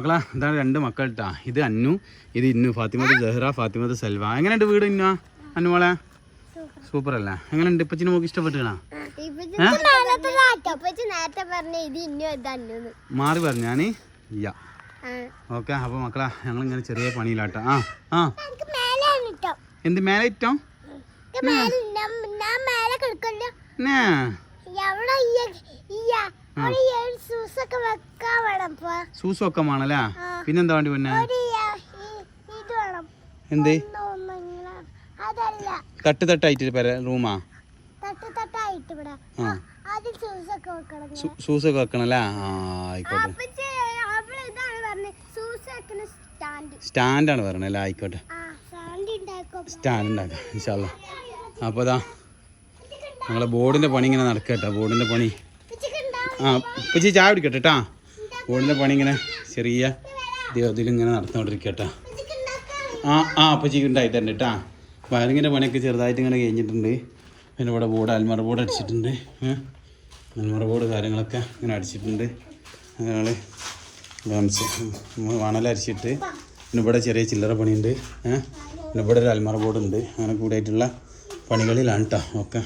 മക്കളാ ഇതാണ് രണ്ട് മക്കൾ കേട്ടാ ഇത് അന്നു ഇത് ഇന്നു. ഫാത്തിമത് ജഹ്റ ഫാത്തിമത് സെൽവ. എങ്ങനെയുണ്ട് വീട് ഇന്നു? അന്നു മോളെ? സൂപ്പർ അല്ല എങ്ങനെയുണ്ട്? ഇപ്പച്ചിന് നോക്കി ഇഷ്ടപ്പെട്ടാ മാറി പറഞ്ഞു. ഞാൻ ഇല്ല. ഓക്കെ അപ്പൊ മക്കളാ ഞങ്ങൾ ഇങ്ങനെ ചെറിയ പണിയിലാട്ടോ. ആ ആ. എന്ത് മേലെ ഇറ്റോ എനിക്ക് സൂസും ഒക്കെ വേണല്ലേ പിന്നെന്താ വേണ്ടി പിന്നെ? എന്ത്? തട്ട് തട്ടായിട്ട് പെര റൂമാ? സൂസൊക്കെ വെക്കണല്ലേ? ആ ആയിക്കോട്ടെ. സൂസ് സ്റ്റാൻഡാണ് പറഞ്ഞല്ലേ ആയിക്കോട്ടെ. സ്റ്റാൻഡ് ഉണ്ടാക്കും ഇൻഷാല്ല അപ്പോൾ ഇതാ ഞങ്ങളെ ബോർഡിന്റെ പണി ഇങ്ങനെ നടക്കട്ടോ ബോർഡിന്റെ പണി. ആ ഇപ്പം ചായ കുടിക്കട്ടെ കേട്ടാ ബോർഡിന്റെ പണി ഇങ്ങനെ ചെറിയ ഇതിലിങ്ങനെ നടന്നുകൊണ്ടിരിക്കട്ടെ. ആ ആ അപ്പം ചീ ഉണ്ടായി തന്നെ കേട്ടാ വയറിങ്ങിന്റെ പണിയൊക്കെ ചെറുതായിട്ട് ഇങ്ങനെ കഴിഞ്ഞിട്ടുണ്ട്. പിന്നെ ഇവിടെ ബോർഡ് അൽമറ ബോർഡ് അടിച്ചിട്ടുണ്ട്. അൽമറ ബോർഡ് കാര്യങ്ങളൊക്കെ ഇങ്ങനെ അടിച്ചിട്ടുണ്ട്. ഞങ്ങൾ വണലരിച്ചിട്ട് പിന്നെ ഇവിടെ ചെറിയ ചില്ലറ പണിയുണ്ട്. പിന്നെ ഇവിടെ ഒരു അൽമറ ബോർഡ് ഉണ്ട് അങ്ങനെ കൂടിയായിട്ടുള്ള പണികളിലാണ് കേട്ടോ ഒക്കെ.